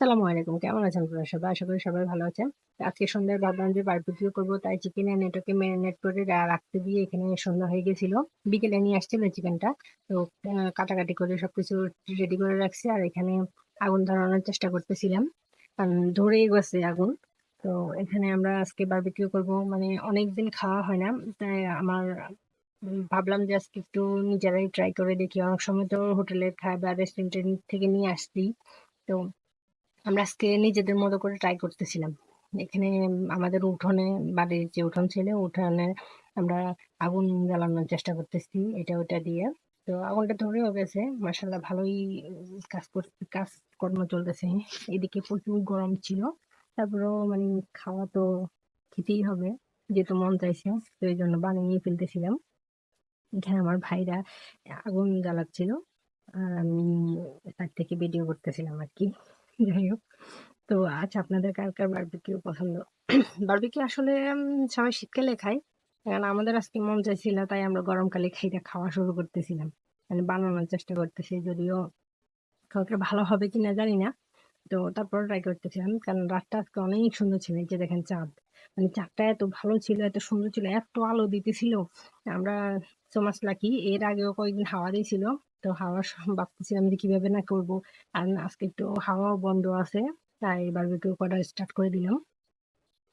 আসসালামু আলাইকুম। কেমন আছেন আপনারা সবাই? আশা করি সবাই ভালো আছেন। আজকে সন্ধ্যায় ভাবলাম যে বারবিকিউ করব, তাই চিকেন এনে এটাকে ম্যারিনেট করে রাখতে দিয়ে এখানে সন্ধ্যা হয়ে গেছিল। বিকেলে নিয়ে আসছিল চিকেনটা তো কাটাকাটি করে সবকিছু রেডি করে রাখছি আর এখানে আগুন ধরানোর চেষ্টা করতেছিলাম। কারণ ধরেই গেছে আগুন। তো এখানে আমরা আজকে বারবিকিউ করব। মানে অনেকদিন খাওয়া হয় না। তাই আমার ভাবলাম যে আজকে একটু নিজেরাই ট্রাই করে দেখি। অনেক সময় তো হোটেলে খাই বা রেস্টুরেন্টের থেকে নিয়ে আসছি। তো আমরা আজকে নিজেদের মতো করে ট্রাই করতেছিলাম। এখানে আমাদের উঠোনে, বাড়ির যে উঠোন ছিল, উঠোনে আমরা আগুন জ্বালানোর চেষ্টা করতেছি, এটা ওটা দিয়ে। তো আগুনটা ধরেও গেছে মাসাল্লাহ ভালোই কাজ করতে কাজকর্ম চলতেছে। এদিকে প্রচুর গরম ছিল, তারপরেও মানে খাওয়া তো খেতেই হবে, যেহেতু মন চাইছে, তো এই জন্য বানিয়ে ফেলতেছিলাম। এখানে আমার ভাইরা আগুন জ্বালাচ্ছিল, আর আমি তার থেকে ভিডিও করতেছিলাম আর কি। যাই হোক। তো আজ আপনাদের কার কার বারবিকিউ পছন্দ? বারবিকিউ আসলে সবাই শীতকালে খাই কারণ আমাদের আজকে মন চাইছিল, তাই আমরা গরমকালে খাইটা খাওয়া শুরু করতেছিলাম। মানে বানানোর চেষ্টা করতেছি, যদিও কাউকে ভালো হবে কি না জানি না। তো তারপর ট্রাই করতেছিলাম, কারণ রাতটা আজকে অনেক সুন্দর ছিল। যে দেখেন চাঁদ। মানে চাঁদটা এত ভালো ছিল, এত সুন্দর ছিল, এত আলো দিতেছিল। আমরা সমাজ লাকি এর আগেও কয়েকদিন হাওয়া দিয়েছিল। তো হাওয়া ভাবতেছিলাম যে কীভাবে না করব। আর আজকে একটু হাওয়াও বন্ধ আছে, তাই বারবিকিউ করা স্টার্ট করে দিলাম।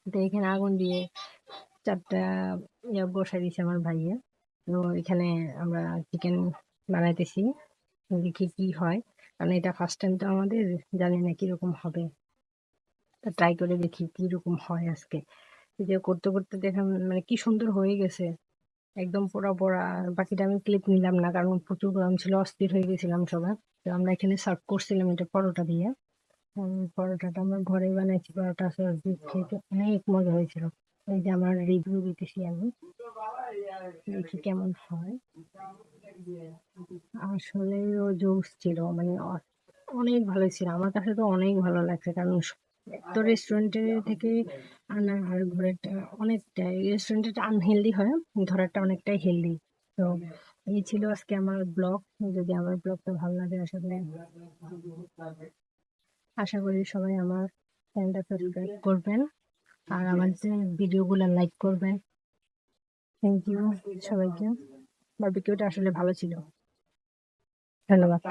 তো এখানে আগুন দিয়ে চারটা ইয়ে বসাই দিয়েছে আমার ভাইয়ে। তো এখানে আমরা চিকেন বানাইতেছি, দেখি কি হয়। কারণ এটা ফার্স্ট টাইম তো আমাদের, জানি না কীরকম হবে। ট্রাই করে দেখি কীরকম হয় আজকে। যে করতে করতে দেখা মানে কি সুন্দর হয়ে গেছে। একদম পোড়া পোড়া। বাকিটা আমি ক্লিপ নিলাম না, কারণ প্রচুর গরম ছিল, অস্থির হয়ে গেছিলাম সবাই। তো আমরা এখানে সার্ভ করছিলাম এটা পরোটা দিয়ে। পরোটাটা আমরা ঘরে বানাইছি, পরোটা সস দিয়ে অনেক মজা হয়েছিল। এই যে আমার রিভিউ দিতেছি আমি। দেখি কেমন হয়। আসলে জোস ছিল মানে অনেক ভালো ছিল। আমার কাছে তো অনেক ভালো লাগছে, কারণ তো রেস্টুরেন্টে থেকে আনা আর ঘরেরটা অনেকটাই রেস্টুরেন্টে আনহেলদি হয়, ঘরেরটা অনেকটাই হেলদি তো এই ছিল আজকে আমার ব্লগ যদি আমার ব্লগটা ভালো লাগে, আশা করি আশা করি সবাই আমার চ্যানেলটা সাবস্ক্রাইব করবেন, আর আমার যে ভিডিওগুলো লাইক করবেন। থ্যাংক ইউ সবাইকে। বারবিকিউটা আসলে ভালো ছিল। ধন্যবাদ।